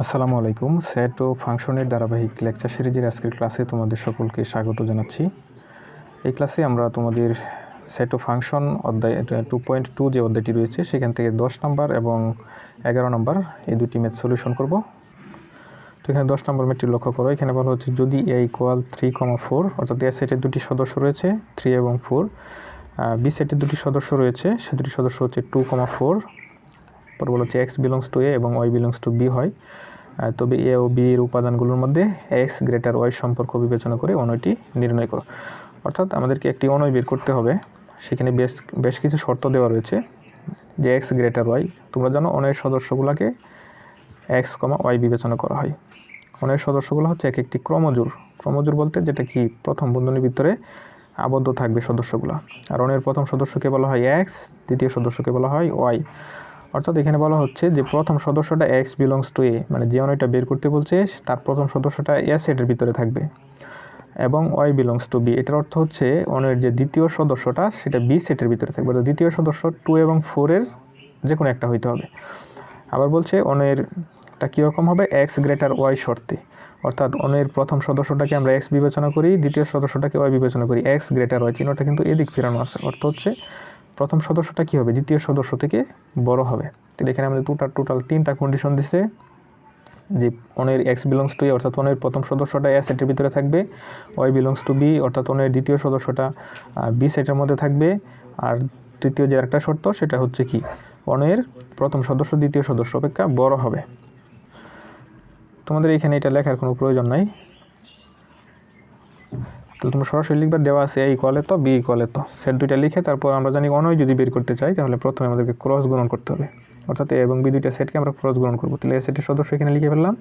আসসালামু আলাইকুম। সেট ও ফাংশনের ধারাবাহিক লেকচার সিরিজের আজকের ক্লাসে তোমাদের সকলকে স্বাগত জানাচ্ছি। এই ক্লাসে আমরা তোমাদের সেট ও ফাংশন অধ্যায় টু পয়েন্ট টু যে অধ্যায়টি রয়েছে, সেখান থেকে দশ নম্বর এবং এগারো নম্বর এই দুটি ম্যাথ সলিউশন করব। তো এখানে দশ নম্বর ম্যাথটি লক্ষ্য করো। এখানে বলা হচ্ছে, যদি A equal three comma four অর্থাৎ এ সেটের দুটি সদস্য রয়েছে থ্রি এবং ফোর বি সেটের দুটি সদস্য রয়েছে, সে দুটি সদস্য হচ্ছে টু কমা ফোর পর বলা হচ্ছে এক্স বিলংস টু এ এবং ওয়াই বিলংস টু বি হয়। তবে এ ও বি এর উপাদানগুলোর মধ্যে এক্স গ্রেটার ওয়াই সম্পর্ক বিবেচনা করে অনয়টি নির্ণয় করো। অর্থাৎ আমাদেরকে একটি অনয় বের করতে হবে। সেখানে বেশ বেশ কিছু শর্ত দেওয়া রয়েছে যে এক্স গ্রেটার ওয়াই তোমরা জানো অনয়ের সদস্যগুলোকে এক্স কমা ওয়াই বিবেচনা করা হয়। অনয়ের সদস্যগুলো হচ্ছে এক একটি ক্রমজোর ক্রমজোর বলতে যেটা কি? প্রথম বন্ধনীর ভিতরে আবদ্ধ থাকবে সদস্যগুলো। আর অনের প্রথম সদস্যকে বলা হয় এক্স দ্বিতীয় সদস্যকে বলা হয় ওয়াই অর্থাৎ এখানে বলা হচ্ছে যে প্রথম সদস্যটা এক্স বিলংস টু এ মানে যে অনয়টা বের করতে বলছে, তার প্রথম সদস্যটা এ সেটের ভিতরে থাকবে, এবং ওয়াই বিলংস টু বি এটার অর্থ হচ্ছে অনের যে দ্বিতীয় সদস্যটা, সেটা বি সেটের ভিতরে থাকবে, অর্থাৎ দ্বিতীয় সদস্য টু এবং ফোরের যে কোনো একটা হইতে হবে। আবার বলছে অনেরটা কীরকম হবে? এক্স গ্রেটার ওয়াই শর্তে অর্থাৎ অনের প্রথম সদস্যটাকে আমরা এক্স বিবেচনা করি, দ্বিতীয় সদস্যটাকে ওয়াই বিবেচনা করি। এক্স গ্রেটার ওয়াই চিহ্নটা কিন্তু এদিক ফেরানো আছে। অর্থ হচ্ছে প্রথম সদস্যটা কী হবে? দ্বিতীয় সদস্য থেকে বড় হবে। তাহলে এখানে আমাদের টোটাল টোটাল তিনটা কন্ডিশন দিছে যে অনের এক্স বিলংস টু এ অর্থাৎ অনের প্রথম সদস্যটা এ সেটের ভিতরে থাকবে ওয়াই বিলংস টু বি অর্থাৎ অনের দ্বিতীয় সদস্যটা বি সেটের মধ্যে থাকবে। আর তৃতীয় যে একটা শর্ত, সেটা হচ্ছে কি? অনের প্রথম সদস্য, দ্বিতীয় সদস্য অপেক্ষা বড় হবে। তোমাদের এখানে এটা লেখার কোনো প্রয়োজন নাই। তো তোমরা সরাসরি লিখবে, দেওয়া আছে এ ইকুয়ালে তো বি ইকুয়ালে তো। সেট দুইটা লিখে তারপর আমরা জানি অনয় যদি বের করতে চাই, তাহলে প্রথমে আমাদেরকে ক্রস গুণন করতে হবে। অর্থাৎ এ এবং বি দুইটা সেটকে আমরা ক্রস গুণন করব। তাহলে এ সেটের সদস্য এখানে লিখে ফেললাম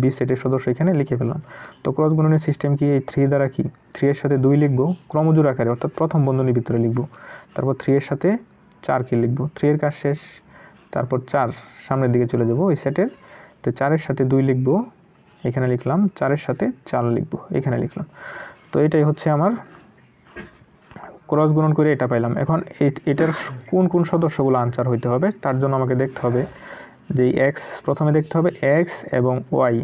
বি সেটের সদস্য এখানে লিখে ফেললাম। তো ক্রস গুণনের সিস্টেম কি? এই থ্রি দ্বারা কি? থ্রি এর সাথে দুই লিখব ক্রমজোর আকারে, অর্থাৎ প্রথম বন্ধনীর ভিতরে লিখব। তারপর থ্রি এর সাথে চারকে লিখব। থ্রি এর কাজ শেষ। তারপর চার সামনের দিকে চলে যাব ওই সেটের তো চারের সাথে দুই লিখব, এখানে লিখলাম, চারের সাথে চার লিখব, এখানে লিখলাম। তো এটাই হচ্ছে আমার ক্রস গুণন করে এটা পাইলাম। এখন এটার কোন কোন সদস্যগুলো আনসার হইতে হবে, তার জন্য আমাকে দেখতে হবে যে এক্স প্রথমে দেখতে হবে এক্স এবং ওয়াই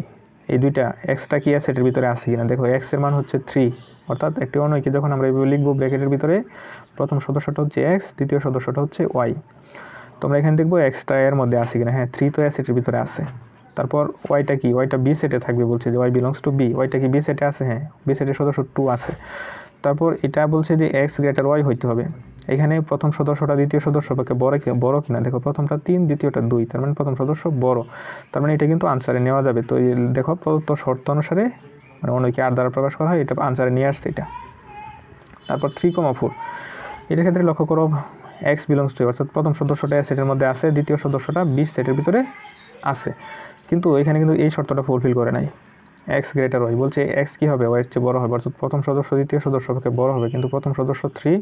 এই দুইটা এক্সটা কি আছে, এটার ভিতরে আছে কিনা? দেখো এক্সের মান হচ্ছে থ্রি অর্থাৎ একটি অনয়কে যখন আমরা এইভাবে লিখব ব্র্যাকেটের ভিতরে, প্রথম সদস্যটা হচ্ছে এক্স দ্বিতীয় সদস্যটা হচ্ছে ওয়াই তোমরা এখানে দেখব এক্সটা এর মধ্যে আছে কিনা? হ্যাঁ থ্রি তো এ সেটের ভিতরে আছে। তারপর ওয়াইটা কি? ওয়াইটা বি সেটে থাকবে বলছে যে ওয়াই বিলংস টু বি ওয়াইটা কি বি সেটে আছে? হ্যাঁ বি সেটের সদস্য টু আছে। তারপর এটা বলছে যে এক্স গ্রেটার ওয়াই হইতে হবে। এখানে প্রথম সদস্যটা দ্বিতীয় সদস্য অপেক্ষা বড় কি বড় কিনা? দেখো, প্রথমটা তিন, দ্বিতীয়টা দুই, তার মানে প্রথম সদস্য বড়। তার মানে এটা কিন্তু আনসারে নেওয়া যাবে। তো দেখো, প্রদত্ত শর্ত অনুসারে মানে অনেকে আর দ্বারা প্রকাশ করা হয়, এটা আনসারে নিয়ে আসছে এটা। তারপর থ্রি কমা ফোর এটার ক্ষেত্রে লক্ষ্য করো এক্স বিলংস টু অর্থাৎ প্রথম সদস্যটা এ সেটের মধ্যে আছে, দ্বিতীয় সদস্যটা বি সেটের ভিতরে আছে। কিন্তু এখানে কিন্তু এই শর্তটা ফুলফিল করে নাই। এক্স গ্রেটার ওয়াই বলছে এক্স কী হবে? ওয়াইয়ের চেয়ে বড় হবে। অর্থাৎ প্রথম সদস্য দ্বিতীয় সদস্য থেকে বড় হবে, কিন্তু প্রথম সদস্য থ্রি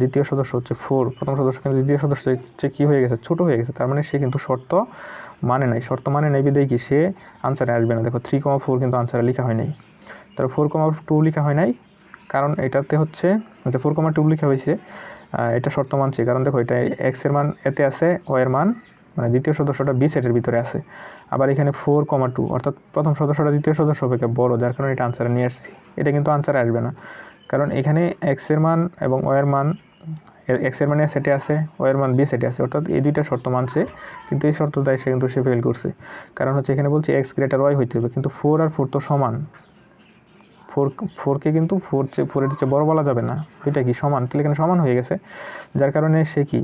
দ্বিতীয় সদস্য হচ্ছে ফোর প্রথম সদস্য কিন্তু দ্বিতীয় সদস্য চেয়ে কী হয়ে গেছে? ছোটো হয়ে গেছে। তার মানে সে কিন্তু শর্ত মানে নাই। শর্ত মানে নেই বিদায় কি? সে আনসারে আসবে না। দেখো থ্রি কমা ফোর কিন্তু আনসারে লেখা হয় নাই। তারপর ফোর কমা টু লেখা হয় নাই। কারণ এটাতে হচ্ছে যে ফোর কমা টু লেখা হয়েছে। এটা শর্ত মানছে। কারণ দেখো এটা এক্সের মান এতে আছে ওয়ের মান মানে দ্বিতীয় সদস্যটা বি সেটের ভিতরে আছে। আবার এখানে ফোর কমা টু অর্থাৎ প্রথম সদস্যটা দ্বিতীয় সদস্য অপেক্ষা বড়, যার কারণে এটা আনসারে নিয়ে আসছি। এটা কিন্তু আনসারে আসবে না। কারণ এখানে এক্সের মান এবং ওয়ের মান এক্সের মানে সেটে আছে ওয়ের মান বি সেটে আছে, অর্থাৎ এই দুইটা শর্ত মানছে, কিন্তু এই শর্তটাই সে কিন্তু সে ফেল করছে। কারণ হচ্ছে এখানে বলছে এক্স গ্রেটার ওয়াই হইতে হবে, কিন্তু ফোর আর ফোর তো সমান। ফোর ফোরকে কিন্তু ফোর চেয়ে ফোরের চেয়ে বড় বলা যাবে না। এটা কি সমান? তাহলে এখানে সমান হয়ে গেছে। যার কারণে সে কি?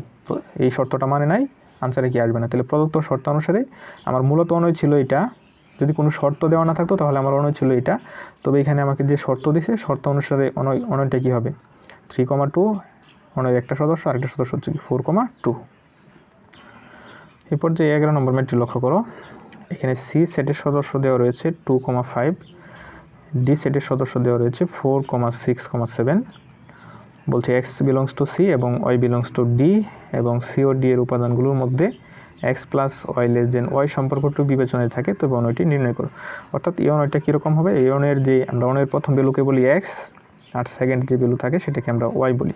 এই শর্তটা মানে নাই। আনসারে কি আসবে না? তাহলে প্রদত্ত শর্ত অনুসারে আমার মূলত অনয় ছিল এটা। যদি কোনো শর্ত দেওয়া না থাকতো, তাহলে আমার অনয় ছিল এটা। তবে এখানে আমাকে যে শর্ত দিছে, শর্ত অনুসারে অনয় অনয়টা কী হবে? থ্রি কমা টু অনয়ের একটা সদস্য, আরেকটা সদস্য হচ্ছে কি ফোর কমা টু এরপর যে এগারো নম্বর ম্যাটটি লক্ষ্য করো। এখানে সি সেটের সদস্য দেওয়া রয়েছে টু কমা ফাইভ ডি সেটের সদস্য দেওয়া রয়েছে four comma six comma seven বলছে এক্স বিলংস টু সি এবং ওয়াই বিলংস টু ডি এবং সি ও ডি এর উপাদানগুলোর মধ্যে X plus Y less than Y সম্পর্কটি বিবেচনায় থাকে, তবে অনয়টি নির্ণয় করো। অর্থাৎ এই অনয়টা কীরকম হবে? এই অনের যে আমরা অনের প্রথম ভ্যালুকে বলি এক্স আর সেকেন্ড যে ভ্যালু থাকে সেটাকে আমরা ওয়াই বলি।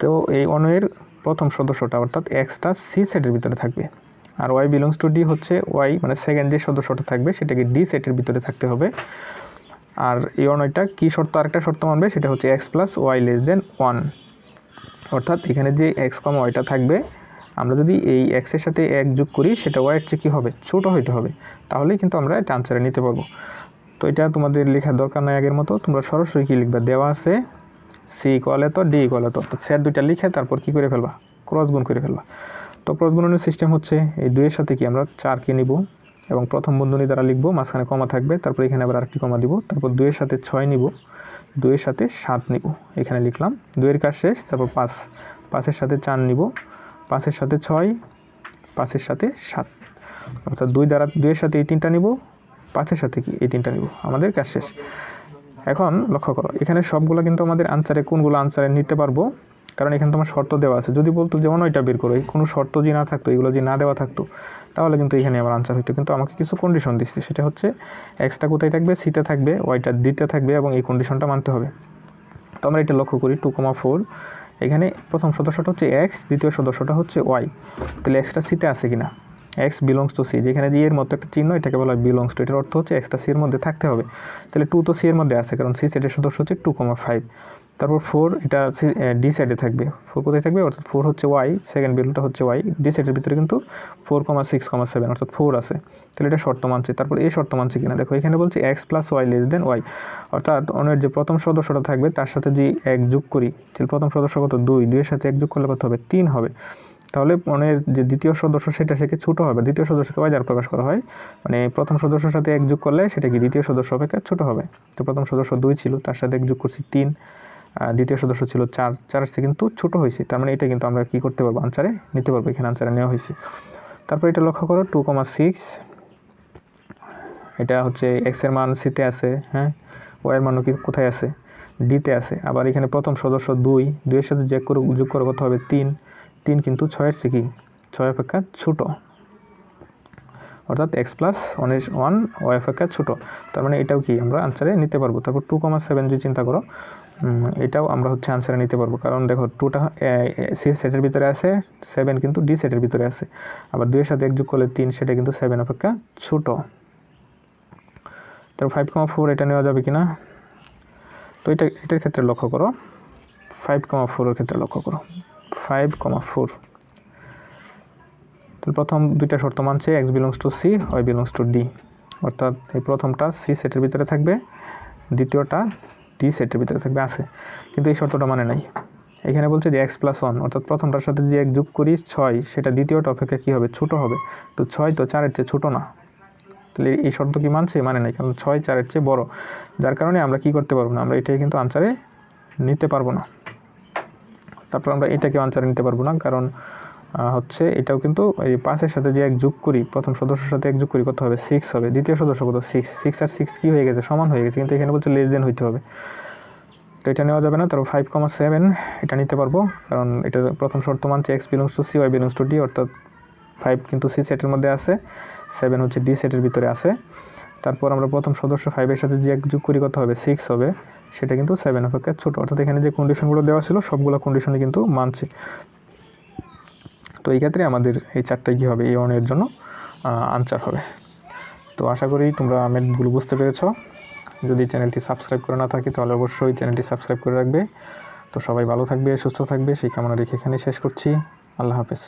তো এই অনয়ের প্রথম সদস্যটা অর্থাৎ এক্সটা সি সেটের ভিতরে থাকবে। আর ওয়াই বিলংস টু ডি হচ্ছে ওয়াই মানে সেকেন্ড যে সদস্যটা থাকবে সেটাকে ডি সেটের ভিতরে থাকতে হবে। আর এই অনয়টা কী শর্ত? আরেকটা শর্ত মানবে, সেটা হচ্ছে X plus Y less than one অর্থাৎ এখানে যে এক্স কম ওয়াইটা থাকবে, আমরা যদি এই এক্সের সাথে এক যোগ করি, সেটা ওয়াইয়ের চেয়ে কী হবে? ছোটো হইতে হবে। তাহলেই কিন্তু আমরা এটা আনসারে নিতে পারব। তো এটা তোমাদের লেখার দরকার নাই আগের মতো। তোমরা সরাসরি কী লিখবা? দেওয়া আছে সি ইকুয়াল এত ডি ইকুয়াল এত। অর্থাৎ স্যার দুইটা লিখে তারপর কী করে ফেলবা? ক্রস গুণ করে ফেলবা। তো ক্রস গুণনের সিস্টেম হচ্ছে, এই দুইয়ের সাথে কি আমরা চারকে নিব? এবং প্রথম বন্ধনী দ্বারা লিখব, মাঝখানে কমা থাকবে, তারপর এখানে আবার আরেকটি কমা দিব, তারপর দুইয়ের সাথে ছয় নিব, দুইয়ের সাথে সাত নিব, এখানে লিখলাম। দুইয়ের কাজ শেষ, তারপর পাঁচ, পাঁচের সাথে চার নিব, পাঁচের সাথে ছয়, পাঁচের সাথে সাত। অর্থাৎ দুই দ্বারা, দুইয়ের সাথে এই তিনটা নিব, পাঁচের সাথে কি, এই তিনটা নিব, আমাদের কাজ শেষ। এখন লক্ষ্য করো, এখানে সবগুলো কিন্তু আমাদের আনসারে কোনগুলো আনসারে নিতে পারব কারণ এখানে তোমার শর্ত দেওয়া আছে। যদি বলতো যেমন ওইটা বের করো কোনো শর্ত যদি না থাকতো, এগুলো যদি না দেওয়া থাকতো, তাহলে কিন্তু এখানে আমার আনসার হইতো। কিন্তু আমাকে কিছু কন্ডিশন দিচ্ছে, সেটা হচ্ছে এক্সটা কোথায় থাকবে সিতে থাকবে ওয়াইটা দিতে থাকবে এবং এই কন্ডিশনটা মানতে হবে। তো আমরা এটা লক্ষ্য করি টু কমা ফোর এখানে প্রথম সদস্যটা হচ্ছে এক্স দ্বিতীয় সদস্যটা হচ্ছে ওয়াই তাহলে এক্সটা সিতে আছে কিনা? এক্স বিলংস টু সি যেখানে যে এর মতো একটা চিহ্ন, এটাকে বলা হয় বিলংস টু এটার অর্থ হচ্ছে এক্সটা সি এর মধ্যে থাকতে হবে। তাহলে টু তো সি এর মধ্যে আছে, কারণ সি সেটের সদস্য হচ্ছে টু কমা ফাইভ তারপর ফোর এটা ডি সাইডে থাকবে। ফোর কোথায় থাকবে? অর্থাৎ ফোর হচ্ছে ওয়াই সেকেন্ড বিলটা হচ্ছে ওয়াই ডি সাইডের ভিতরে কিন্তু four comma six comma seven অর্থাৎ ফোর আছে। তাহলে এটা শর্ত মানছে। তারপর এই শর্ত মানছে কিনা? দেখো, এখানে বলছে X plus Y less than Y অর্থাৎ অনের যে প্রথম সদস্যটা থাকবে, তার সাথে যদি এক যোগ করি, তাহলে প্রথম সদস্য কত? দুই। দুইয়ের সাথে এক যোগ করলে কত হবে? তিন হবে। তাহলে অনের যে দ্বিতীয় সদস্য, সেটা থেকে ছোটো হবে। দ্বিতীয় সদস্যকে ওয়াই দ্বারা প্রকাশ করা হয়। মানে প্রথম সদস্যের সাথে এক যোগ করলে সেটা কি দ্বিতীয় সদস্য অপেক্ষা ছোটো হবে। তো প্রথম সদস্য দুই ছিল, তার সাথে এক যোগ করছি তিন। দ্বিতীয় সদস্য ছিল চার চার চেয়ে কিন্তু ছোটো হয়েছে। তার মানে এটা কিন্তু আমরা কী করতে পারব? আনসারে নিতে পারব, এখানে আনসারে নেওয়া হয়েছে। তারপর এটা লক্ষ্য করো টু কমা সিক্স এটা হচ্ছে এক্সের মান সিতে আছে হ্যাঁ? ওয়ের মানও কি কোথায় আছে? ডিতে আছে। আবার এখানে প্রথম সদস্য দুই। দুইয়ের সাথে যোগ করে যোগ করে কত হবে তিন। তিন কিন্তু ছয়ের চেয়ে কি? ছয় অপেক্ষা ছোটো। অর্থাৎ এক্স প্লাস ওয়ানের ওয়ান ওয়াই অপেক্ষা ছোটো। তার মানে এটাও কি আমরা আনসারে নিতে পারব। তারপর টু কমা সেভেন যদি চিন্তা করো এটাও আমরা হচ্ছে আনসারে নিতে পারব। কারণ দেখো টুটা সি সেটের ভিতরে আছে সেভেন কিন্তু ডি সেটের ভিতরে আছে। আবার দুইয়ের সাথে এক যোগ করলে তিন, সেটা কিন্তু সেভেন অপেক্ষা ছোটো। তারপর ফাইভ কমা ফোর এটা নেওয়া যাবে কি না তো এটা, এটার ক্ষেত্রে লক্ষ্য করো। ফাইভ কমা ফোরের ক্ষেত্রে লক্ষ্য করো। ফাইভ কমা ফোর তো প্রথম দুইটা শর্ত মানছে x belongs to C y belongs to D অর্থাৎ এই প্রথমটা সি সেটের ভিতরে থাকবে, দ্বিতীয়টা ডি সেটের ভিতরে থাকবে, আছে। কিন্তু এই শর্তটা মানে নাই। এখানে বলছে যে এক্স প্লাস ওয়ান অর্থাৎ প্রথমটার সাথে যে এক যোগ করি, ছয়, সেটা দ্বিতীয়টা অপেক্ষা কী হবে? ছোটো হবে। তো ছয় তো চারের চেয়ে ছোটো না। তাহলে এই শর্ত কি মানছে? মানে নাই, কারণ ছয় চারের চেয়ে বড়। যার কারণে আমরা কি করতে পারব না? আমরা এটাই কিন্তু আনসারে নিতে পারব না। তারপর আমরা এটাকে আনসারে নিতে পারব না, কারণ হচ্ছে এটাও কিন্তু এই পাঁচের সাথে যে এক যোগ করি, প্রথম সদস্যের সাথে এক যোগ করি কত হবে? সিক্স হবে। দ্বিতীয় সদস্য কত? সিক্স সিক্স আর সিক্স কী হয়ে গেছে? সমান হয়ে গেছে। কিন্তু এখানে বলছে লেস দেন হইতে হবে। তো এটা নেওয়া যাবে না। তারপর ফাইভ কমা সেভেন এটা নিতে পারব। কারণ এটা প্রথম শর্ত মানছে x belongs to C y belongs to D অর্থাৎ ফাইভ কিন্তু সি সেটের মধ্যে আছে। সেভেন হচ্ছে ডি সেটের ভিতরে আছে। তারপর আমরা প্রথম সদস্য ফাইভের সাথে যে এক যোগ করি কত হবে? সিক্স হবে। সেটা কিন্তু সেভেন অপেক্ষা ছোটো। অর্থাৎ এখানে যে কন্ডিশনগুলো দেওয়া ছিল, সবগুলো কন্ডিশনে কিন্তু মানছে। তো এই ক্ষেত্রে আমাদের এই চারটাই কী হবে? এই অনের জন্য আনসার হবে। তো আশা করি তোমরা মেটগুলো বুঝতে পেরেছ। যদি চ্যানেলটি সাবস্ক্রাইব করে না থাকি, তাহলে অবশ্যই চ্যানেলটি সাবস্ক্রাইব করে রাখবে। তো সবাই ভালো থাকবে, সুস্থ থাকবে, সেই কামনা রেখে এখানে শেষ করছি। আল্লাহ হাফেজ।